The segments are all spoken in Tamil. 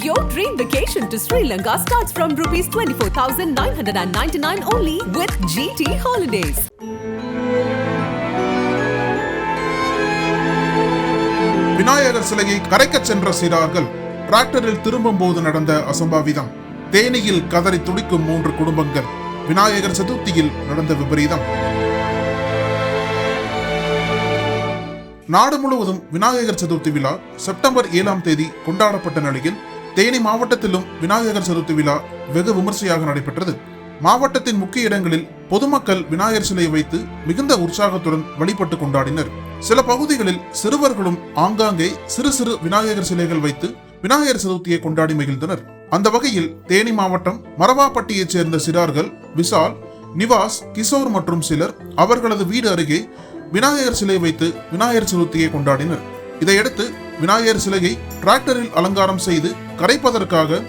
Your dream vacation to Sri Lanka starts from rupees 24,999 only with GT Holidays. Vinayagar சிலையை கரைக்க சென்ற சிறார்கள் டிராக்டரில் திரும்பும் போது நடந்த அசம்பாவிதம் தேனியில் கதறி துடிக்கும் மூன்று குடும்பங்கள் விநாயகர் சதுர்த்தியில் நடந்த விபரீதம் நாடு முழுவதும் விநாயகர் சதுர்த்தி விழா செப்டம்பர் ஏழாம் தேதி கொண்டாடப்பட்ட நிலையில் தேனி மாவட்டத்திலும் விநாயகர் சதுர்த்தி விழா வெகு விமர்சையாக நடைபெற்றது. மாவட்டத்தின் முக்கிய இடங்களில் பொதுமக்கள் விநாயகர் சிலையை வைத்து மிகுந்த உற்சாகத்துடன் வழிபட்டு கொண்டாடினர். சில பகுதிகளில் சிறுவர்களும் ஆங்காங்கே சிறு சிறு விநாயகர் சிலைகள் வைத்து விநாயகர் சதுர்த்தியை கொண்டாடி மகிழ்ந்தனர். அந்த வகையில் தேனி மாவட்டம் மரவாப்பட்டியைச் சேர்ந்த சிறார்கள் விசால் நிவாஸ் கிஷோர் மற்றும் சிலர் அவர்களது வீடு அருகே விநாயகர் சிலை வைத்து விநாயகர் சதுர்த்தியை கொண்டாடினர். இதையடுத்து விநாயகர் சிலையை டிராக்டரில் அலங்காரம் செய்து கரைப்பதற்காக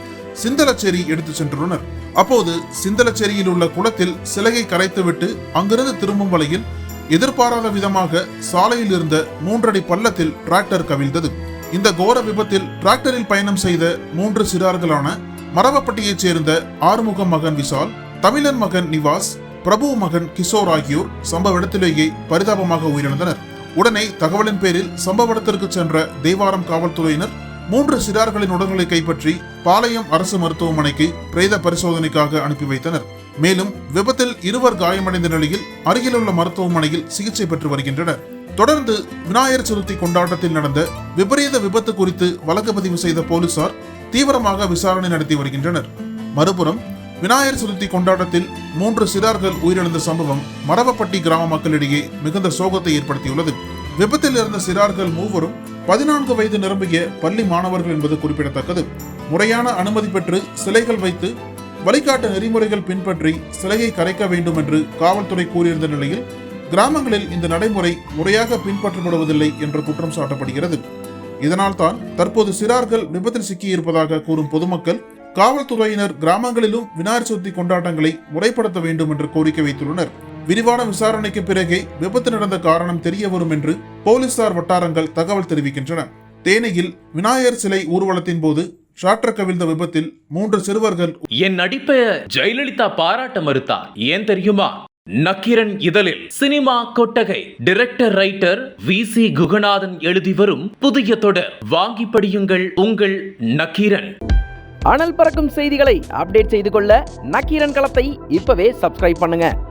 சிந்தலச்சேரி எடுத்து சென்றுள்ளனர். அப்போது சிந்தலச்சேரியில் உள்ள குளத்தில் சிலையை கரைத்துவிட்டு அங்கிருந்து திரும்பும் வழியில் எதிர்பாராத விதமாக சாலையில் இருந்த மூன்றடி பள்ளத்தில் டிராக்டர் கவிழ்ந்தது. இந்த கோர விபத்தில் டிராக்டரில் பயணம் செய்த மூன்று சிறார்களான மரவப்பட்டியைச் சேர்ந்த ஆறுமுக மகன் விசால் தமிழன் மகன் நிவாஸ் பிரபு மகன் கிஷோர் ஆகியோர் சம்பவ இடத்திலேயே பரிதாபமாக உயிரிழந்தனர். உடனே தகவலின் பேரில் சம்பவ இடத்திற்கு சென்ற தேவாரம் காவல்துறையினர் மூன்று சிறார்களின் உடல்களை கைப்பற்றி பாளையம் அரசு மருத்துவமனைக்கு பிரேத பரிசோதனைக்காக அனுப்பி வைத்தனர். மேலும் விபத்தில் இருவர் காயமடைந்த நிலையில் அருகிலுள்ள மருத்துவமனையில் சிகிச்சை பெற்று வருகின்றனர். தொடர்ந்து விநாயகர் சதுர்த்தி கொண்டாட்டத்தில் நடந்த விபரீத விபத்து குறித்து வழக்கு பதிவு செய்த போலீசார் தீவிரமாக விசாரணை நடத்தி வருகின்றனர். மறுபுறம் விநாயகர் சதுர்த்தி கொண்டாட்டத்தில் மூன்று சிறார்கள் உயிரிழந்த சம்பவம் மரவப்பட்டி கிராம மக்களிடையே மிகுந்த சோகத்தை ஏற்படுத்தியுள்ளது. விபத்தில் இருந்த சிறார்கள் மூவரும் பதினான்கு வயது நிரம்பிய பள்ளி மாணவர்கள் என்பது குறிப்பிடத்தக்கது. முறையான அனுமதி பெற்று சிலைகள் வைத்து வழிகாட்டு நெறிமுறைகள் பின்பற்றி சிலையை கரைக்க வேண்டும் என்று காவல்துறை கூறியிருந்த நிலையில் கிராமங்களில் இந்த நடைமுறை முறையாக பின்பற்றப்படுவதில்லை என்று குற்றம் சாட்டப்படுகிறது. இதனால் தான் தற்போது சிறார்கள் விபத்தில் சிக்கியிருப்பதாக கூறும் பொதுமக்கள் காவல்துறையினர் கிராமங்களிலும் விநாயகர் சதுர்த்தி கொண்டாட்டங்களை முறைப்படுத்த வேண்டும் என்று கோரிக்கை வைத்துள்ளனர். விரிவான விசாரணைக்கு பிறகே விபத்து நடந்த காரணம் தெரிய வரும் என்று போலீசார் வட்டாரங்கள் தகவல் தெரிவிக்கின்றன. தேனியில் விநாயகர் சிலை ஊர்வலத்தின் போது ஷாற்ற கவிழ்ந்த விபத்தில் மூன்று சிறுவர்கள் என் நடிப்பை ஜெயலலிதா பாராட்ட மறுத்தார் ஏன் தெரியுமா? நக்கீரன் இதழில் சினிமா கொட்டகை. Director writer V C Guganathan எழுதி வரும் புதிய தொடர். வாங்கி படியுங்கள் உங்கள் நக்கீரன். அனல் பறக்கும் செய்திகளை அப்டேட் செய்து கொள்ள நக்கீரன் களத்தை இப்பவே சப்ஸ்கிரைப் பண்ணுங்க.